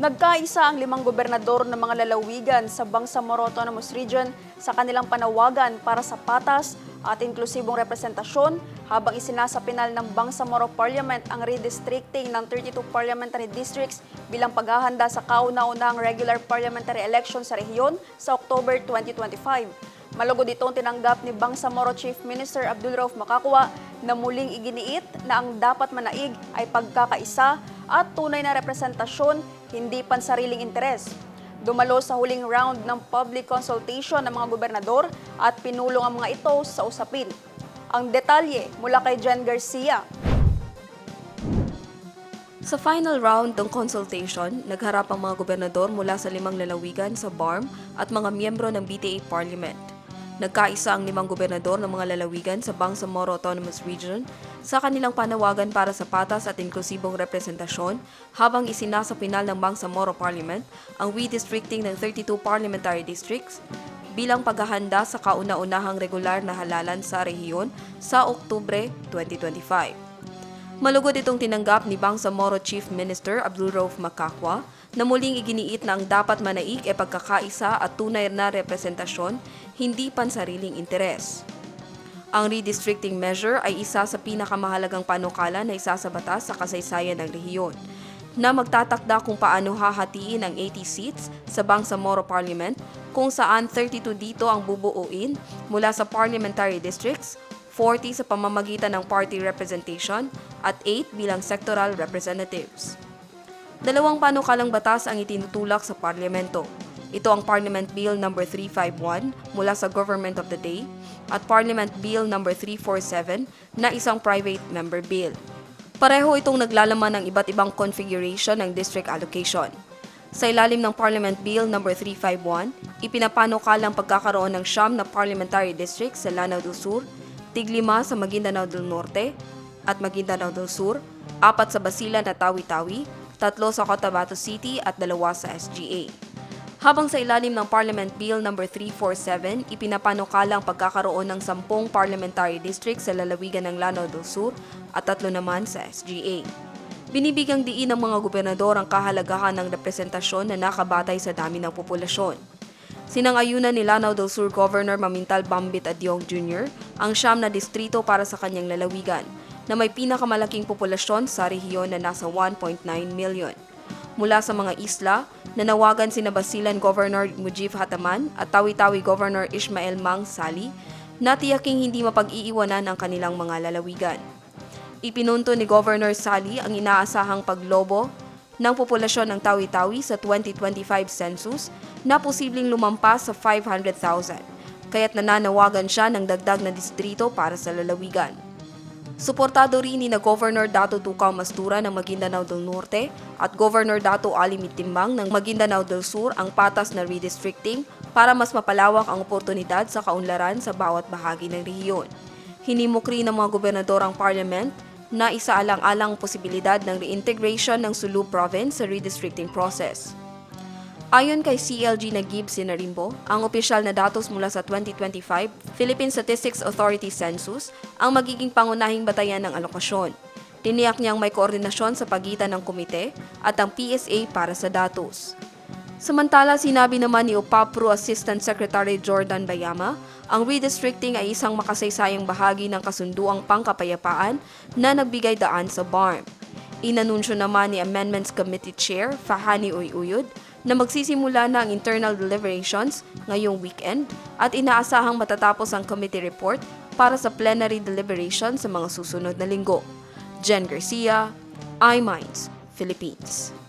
Nagkaisa ang limang gobernador ng mga lalawigan sa Bangsamoro Autonomous Region sa kanilang panawagan para sa patas at inklusibong representasyon habang isinasapinal ng Bangsamoro Parliament ang redistricting ng 32 parliamentary districts bilang paghahanda sa kauna-unahang regular parliamentary election sa rehiyon sa October 2025. Malugod itong tinanggap ni Bangsamoro Chief Minister Abdul Rauf Makakwa na muling iginiit na ang dapat manaig ay pagkakaisa at tunay na representasyon, hindi pansariling interes. Dumalo sa huling round ng public consultation ng mga gobernador at pinulong ang mga ito sa usapin. Ang detalye mula kay Jen Garcia. Sa final round ng consultation, nagharap ang mga gobernador mula sa limang lalawigan sa BARM at mga miyembro ng BTA Parliament. Nagkaisa ang limang gobernador ng mga lalawigan sa Bangsamoro Autonomous Region sa kanilang panawagan para sa patas at inklusibong representasyon habang isinasa pinal ng Bangsamoro Parliament ang redistricting ng 32 parliamentary districts bilang paghahanda sa kauna-unahang regular na halalan sa rehiyon sa Oktubre 2025. Malugod itong tinanggap ni Bangsamoro Chief Minister Abdul Rauf Makakwa na muling iginiit na ang dapat manaig ay pagkakaisa at tunay na representasyon, hindi pansariling interes. Ang redistricting measure ay isa sa pinakamahalagang panukala na isa sa batas sa kasaysayan ng rehiyon na magtatakda kung paano hahatiin ang 80 seats sa Bangsamoro Parliament kung saan 32 dito ang bubuuin mula sa parliamentary districts 40 sa pamamagitan ng party representation at 8 bilang sectoral representatives. Dalawang panukalang batas ang itinutulak sa parlamento. Ito ang Parliament Bill No. 351 mula sa Government of the Day at Parliament Bill No. 347 na isang private member bill. Pareho itong naglalaman ng iba't ibang configuration ng district allocation. Sa ilalim ng Parliament Bill No. 351, ipinapanukalang pagkakaroon ng siyam na parliamentary districts sa Lanao del Sur, tiglima sa Maguindanao del Norte at Maguindanao del Sur, apat sa Basilan at Tawi-Tawi, tatlo sa Cotabato City at dalawa sa SGA. Habang sa ilalim ng Parliament Bill No. 347, ipinapanukalang pagkakaroon ng sampung parliamentary districts sa lalawigan ng Lanao del Sur at tatlo naman sa SGA. Binibigyang diin ng mga gobernador ang kahalagahan ng representasyon na nakabatay sa dami ng populasyon. Sinangayunan ni Lanao del Sur Governor Mamintal Bambit Adyong Jr. ang siyam na distrito para sa kanyang lalawigan na may pinakamalaking populasyon sa rehiyon na nasa 1.9 million. Mula sa mga isla, nanawagan si Basilan Governor Mujib Hataman at Tawi-Tawi Governor Ismael Mang Sali na tiyaking hindi mapag-iiwanan ang kanilang mga lalawigan. Ipinunto ni Governor Sali ang inaasahang paglobo ng populasyon ng Tawi-Tawi sa 2025 census na posibleng lumampas sa 500,000, kaya't nananawagan siya ng dagdag na distrito para sa lalawigan. Suportado rin ni na Governor Dato Tukaw Mastura ng Maguindanao del Norte at Governor Dato Ali Mitimbang ng Maguindanao del Sur ang patas na redistricting para mas mapalawak ang oportunidad sa kaunlaran sa bawat bahagi ng rehiyon. Hinimok rin ng mga gobernador ang parliament na isaalang-alang posibilidad ng reintegration ng Sulu Province sa redistricting process. Ayon kay CLG na Gibbs Sinarimbo, ang opisyal na datos mula sa 2025 Philippine Statistics Authority Census ang magiging pangunahing batayan ng alokasyon. Tiniyak niyang may koordinasyon sa pagitan ng komite at ang PSA para sa datos. Samantala, sinabi naman ni UPAPRO Assistant Secretary Jordan Bayama, ang redistricting ay isang makasaysayang bahagi ng kasunduang pangkapayapaan na nagbigay daan sa BARM. Inanunsyo naman ni Amendments Committee Chair Fahani Uyuyud na magsisimula na ang internal deliberations ngayong weekend at inaasahang matatapos ang committee report para sa plenary deliberation sa mga susunod na linggo. Jen Garcia, iMinds, Philippines.